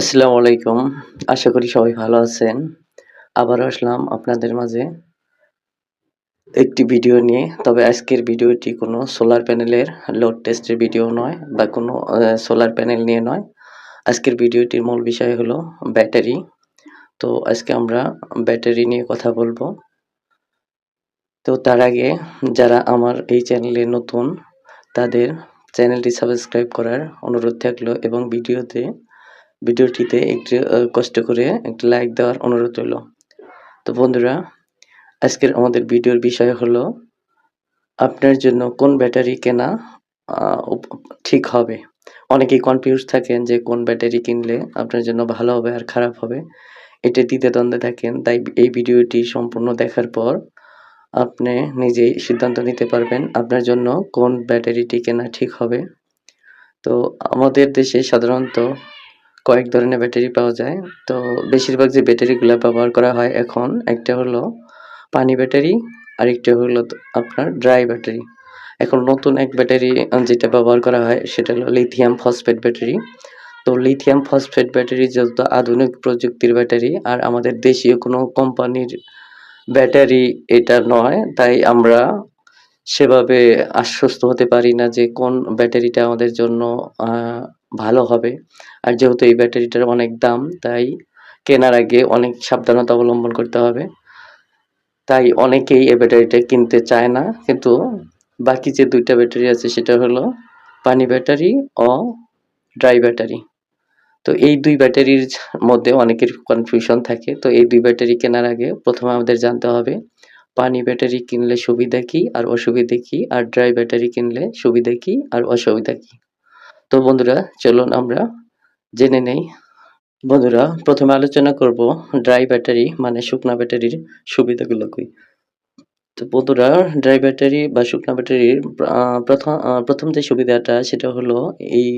আসসালামু আলাইকুম। আশা করি সবাই ভালো আছেন। আবারও আসলাম আপনাদের মাঝে একটি ভিডিও নিয়ে। তবে আজকের ভিডিওটি কোনো সোলার প্যানেলের লোড টেস্টের ভিডিও নয় বা কোনো সোলার প্যানেল নিয়ে নয়। আজকের ভিডিওটির মূল বিষয় হলো ব্যাটারি। তো আজকে আমরা ব্যাটারি নিয়ে কথা বলব। তো তার আগে যারা আমার এই চ্যানেলে নতুন, তাদের চ্যানেলটি সাবস্ক্রাইব করার অনুরোধ থাকল এবং ভিডিওতে ভিডিওটিতে একটু কষ্ট করে একটি লাইক দেওয়ার অনুরোধ রইল। তো বন্ধুরা, আজকের আমাদের ভিডিওর বিষয় হলো, আপনার জন্য কোন ব্যাটারি কেনা ঠিক হবে। অনেকেই কনফিউজ থাকেন যে কোন ব্যাটারি কিনলে আপনার জন্য ভালো হবে আর খারাপ হবে। এটা দ্বিধাদ্বন্দ্বে থাকেন। তাই এই ভিডিওটি সম্পূর্ণ দেখার পর আপনি নিজেই সিদ্ধান্ত নিতে পারবেন আপনার জন্য কোন ব্যাটারিটি কেনা ঠিক হবে। তো আমাদের দেশে সাধারণত কয়েক ধরনের ব্যাটারি পাওয়া যায়। তো বেশিরভাগ যে ব্যাটারিগুলো ব্যবহার করা হয় এখন একটা হলো পানি ব্যাটারি, আরেকটা হলো আপনার ড্রাই ব্যাটারি। এখন নতুন এক ব্যাটারি যেটা ব্যবহার করা হয় সেটা হলো লিথিয়াম ফসফেট ব্যাটারি। তো লিথিয়াম ফসফেট ব্যাটারি যত আধুনিক প্রযুক্তির ব্যাটারি আর আমাদের দেশীয় কোনো কোম্পানির ব্যাটারি এটা নয়। তাই আমরা সেভাবে আশ্বস্ত হতে পারি না যে কোন ব্যাটারিটা আমাদের জন্য ভালো হবে। আর যেহেতু এই ব্যাটারিটার অনেক দাম, তাই কেনার আগে অনেক সাবধানতা অবলম্বন করতে হবে। তাই অনেকেই এই ব্যাটারিটা কিনতে চায় না। কিন্তু বাকি যে দুইটা ব্যাটারি আছে, সেটা হলো পানি ব্যাটারি ও ড্রাই ব্যাটারি। তো এই দুই ব্যাটারির মধ্যে অনেকের কনফিউশন থাকে। তো এই দুই ব্যাটারি কেনার আগে প্রথমে আমাদের জানতে হবে, পানি ব্যাটারি কিনলে সুবিধা কী আর অসুবিধা কী আর ড্রাই ব্যাটারি কিনলে সুবিধা কী আর অসুবিধা কি? তো বন্ধুরা, চলুন আমরা জেনে নেই। বন্ধুরা, প্রথমে আলোচনা করব ড্রাই ব্যাটারি মানে শুকনা ব্যাটারির সুবিধাগুলো কি? তো বন্ধুরা ড্রাই ব্যাটারি বা শুকনা ব্যাটারির প্রথম প্রথম যে সুবিধাটা, সেটা হলো এই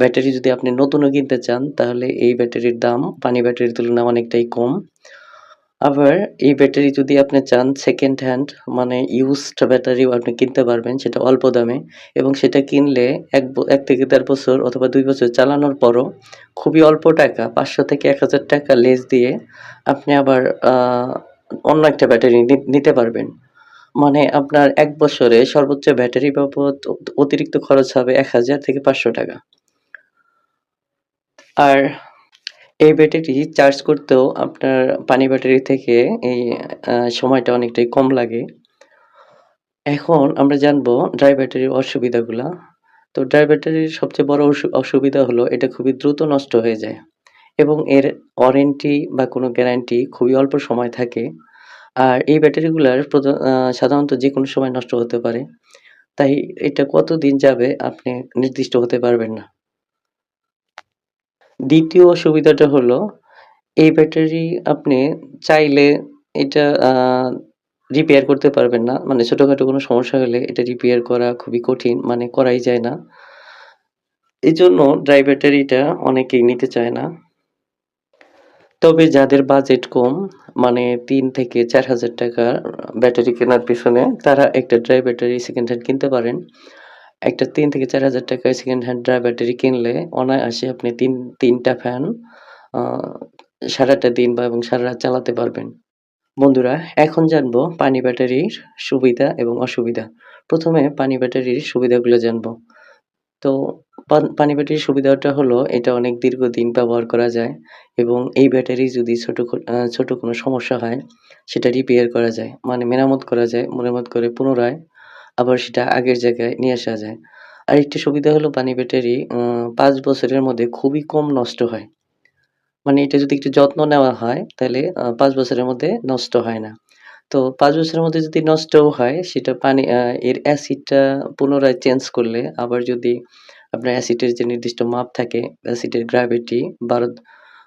ব্যাটারি যদি আপনি নতুনও কিনতে চান, তাহলে এই ব্যাটারির দাম, পানি ব্যাটারির তুলনায় অনেকটাই কম। আবার এই ব্যাটারি যদি আপনি চান সেকেন্ড হ্যান্ড মানে ইউজড ব্যাটারিও আপনি কিনতে পারবেন সেটা অল্প দামে এবং সেটা কিনলে এক ১ থেকে দেড় বছর অথবা দুই বছর চালানোর পরও খুবই অল্প টাকা ৫০০ থেকে ১,০০০ টাকা লেস দিয়ে আপনি আবার অন্য একটা ব্যাটারি নিতে পারবেন। মানে আপনার এক বছরে সর্বোচ্চ ব্যাটারি বাবদ অতিরিক্ত খরচ হবে ১,০০০ থেকে ৫০০ টাকা। আর এই ব্যাটারি চার্জ করতেও আপনার পানি ব্যাটারি থেকে এই সময়টা অনেকটাই কম লাগে। এখন আমরা জানব ড্রাই ব্যাটারির অসুবিধাগুলা। তো ড্রাই ব্যাটারির সবচেয়ে বড় অসু, অসুবিধা হলো এটা খুবই দ্রুত নষ্ট হয়ে যায় এবং এর ওয়ারেন্টি বা কোনো গ্যারান্টি খুবই অল্প সময় থাকে। আর এই ব্যাটারিগুলার সাধারণত যেকোনো সময় নষ্ট হতে পারে। তাই এটা কতদিন যাবে আপনি নির্দিষ্ট হতে পারবেন না। দ্বিতীয় অসুবিধাটা হলো এই ব্যাটারি আপনি চাইলে এটা রিপেয়ার করতে পারবেন না। মানে ছোটখাটো কোনো সমস্যা হলে এটা রিপেয়ার করা খুবই কঠিন মানে করাই যায় না। এই জন্য ড্রাই ব্যাটারিটা অনেকেই নিতে চায় না। তবে যাদের বাজেট কম মানে তিন থেকে ৪,০০০ টাকার ব্যাটারি কেনার পিছনে তারা একটা ড্রাই ব্যাটারি সেকেন্ড হ্যান্ড কিনতে পারেন। একটা তিন থেকে ৪,০০০ টাকায় সেকেন্ড হ্যান্ড ড্রাই ব্যাটারি কিনলে অনায়াসে আপনি তিন তিনটা ফ্যান সারাটা দিন বা এবং সারা রাত চালাতে পারবেন। বন্ধুরা এখন জানব পানি ব্যাটারির সুবিধা এবং অসুবিধা। প্রথমে পানি ব্যাটারির সুবিধাগুলো জানব। তো পান ব্যাটারির সুবিধাটা হলো এটা অনেক দীর্ঘদিন ব্যবহার করা যায় এবং এই ব্যাটারি যদি ছোট ছোট কোনো সমস্যা হয় সেটা রিপেয়ার করা যায়। মানে মেরামত করা যায়। মেরামত করে পুনরায় আবার সেটা আগের জায়গায় নিয়ে আসা যায়। আরেকটি সুবিধা হলো পানি ব্যাটারি পাঁচ বছরের মধ্যে খুবই কম নষ্ট হয়। মানে এটা যদি একটু যত্ন নেওয়া হয়, তাহলে পাঁচ বছরের মধ্যে নষ্ট হয় না। তো পাঁচ বছরের মধ্যে যদি নষ্টও হয়, সেটা পানি এর অ্যাসিডটা পুনরায় চেঞ্জ করলে আবার যদি আপনার অ্যাসিডের যে নির্দিষ্ট মাপ থাকে, অ্যাসিডের গ্র্যাভিটি ১২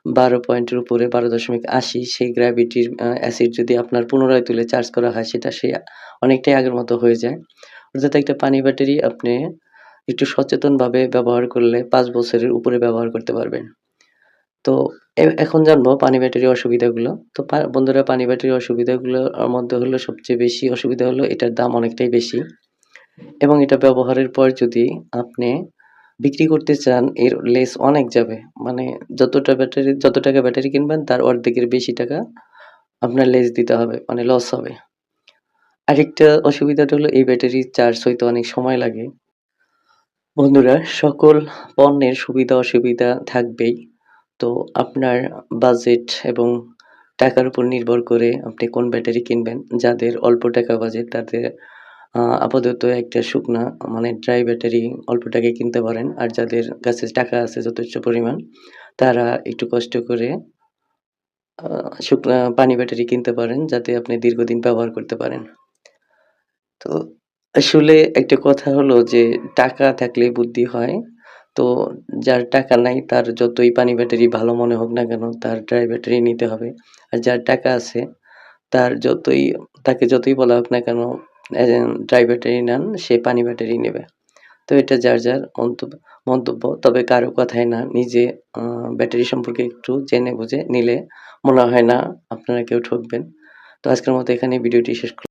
১২ পয়েন্টের উপরে ১২.৮০ সেই গ্র্যাভিটির অ্যাসিড যদি আপনার পুনরায় তুলে চার্জ করা হয়, সেটা সে অনেকটাই আগের মতো হয়ে যায়। অর্থাৎ একটা পানি ব্যাটারি আপনি একটু সচেতনভাবে ব্যবহার করলে পাঁচ বছরের উপরে ব্যবহার করতে পারবেন। তো এখন জানব পানি ব্যাটারির অসুবিধাগুলো। তো বন্ধুরা, পানি ব্যাটারির অসুবিধাগুলোর মধ্যে হলো সবচেয়ে বেশি অসুবিধা হলো এটার দাম অনেকটাই বেশি এবং এটা ব্যবহারের পর যদি আপনি বিক্রি করতে চান, এর লেস অনেক যাবে। মানে যতটা ব্যাটারি যত টাকা ব্যাটারি কিনবেন, তার অর্ধেকের বেশি টাকা আপনার লেস দিতে হবে। মানে লস হবে। আরেকটা অসুবিধাটা হলো, এই ব্যাটারি চার্জ হইতে অনেক সময় লাগে। বন্ধুরা, সকল পণ্যের সুবিধা অসুবিধা থাকবেই। তো আপনার বাজেট এবং টাকার উপর নির্ভর করে আপনি কোন ব্যাটারি কিনবেন। যাদের অল্প টাকা বাজেট তাদের আপাতত একটা শুকনা মানে ড্রাই ব্যাটারি অল্প টাকায় কিনতে পারেন। আর যাদের কাছে টাকা আছে যথেষ্ট পরিমাণ, তারা একটু কষ্ট করে শুকনা পানি ব্যাটারি কিনতে পারেন, যাতে আপনি দীর্ঘদিন ব্যবহার করতে পারেন। তো আসলে একটা কথা হলো যে, টাকা থাকলে বুদ্ধি হয়। তো যার টাকা নাই, তার যতই পানি ব্যাটারি ভালো মনে হোক না কেন, তার ড্রাই ব্যাটারি নিতে হবে। আর যার টাকা আছে, তার যতই, তাকে যতই বলা হোক না কেন ড্রাই ব্যাটারি নেন সে পানি ব্যাটারি নেবে। তো এটা যার, যার মন্তব্য। তবে কারও কথায় না নিজে ব্যাটারি সম্পর্কে একটু জেনে বুঝে নিলে মনে হয় না আপনারা কেউ ঠকবেন। তো আজকের মতো এখানে ভিডিওটি শেষ